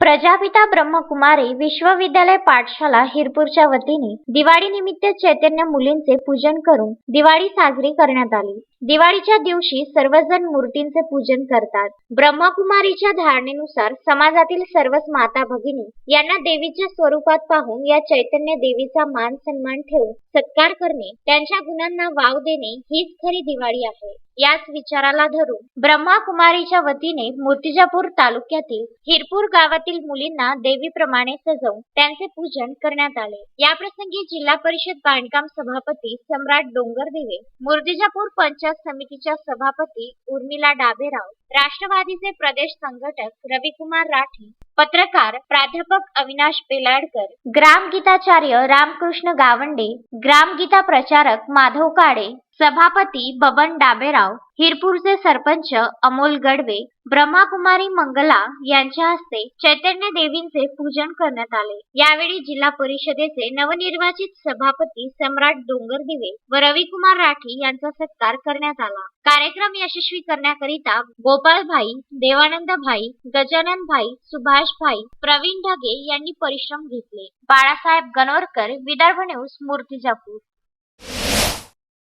प्रजापिता ब्रह्मकुमारी विश्वविद्यालय पाठशाला हिरपूरच्या वतीने दिवाळी निमित्त चैतन्य मुलींचे पूजन करून दिवाळी साजरी करण्यात आली. दिवाळीच्या दिवशी सर्वजण मूर्तींचे पूजन करतात. ब्रह्मकुमारीच्या धारणेनुसार समाजातील सर्वच माता भगिनी यांना देवीच्या स्वरूपात पाहून या चैतन्य देवीचा मान सन्मान ठेवून सत्कार करणे त्यांच्या गुणांना वाव देणे हीच खरी दिवाळी आहे. याच विचाराला धरून ब्रह्माकुमारीच्या वतीने मूर्तिजापूर तालुक्यातील हिरपूर गावातील मुलींना देवीप्रमाणे सजवून त्यांचे पूजन करण्यात आले. याप्रसंगी जिल्हा परिषद बांधकाम सभापती सम्राट डोंगरदेवे मूर्तिजापूर पंचायत समितीच्या सभापती उर्मिला डाबेराव राष्ट्रवादीचे प्रदेश संघटक रविकुमार राठी पत्रकार प्राध्यापक अविनाश बेलाडकर ग्रामगीताचार्य रामकृष्ण गावंडे ग्रामगीता प्रचारक माधव काळे सभापती बबन डाबेराव हिरपूरचे सरपंच अमोल गडवे ब्रह्माकुमारी मंगला यांच्या हस्ते चैतन्य देवींचे पूजन करण्यात आले. यावेळी जिल्हा परिषदेचे नवनिर्वाचित सभापती सम्राट डोंगर दिवे व रविकुमार राठी यांचा सत्कार करण्यात आला. कार्यक्रम यशस्वी करण्याकरिता गोपाळभाई देवानंद भाई गजानन भाई सुभाष भाई प्रवीण ढगे यांनी परिश्रम घेतले. बाळासाहेब गणोरकर विदर्भ न्यूज मूर्तिजापूर.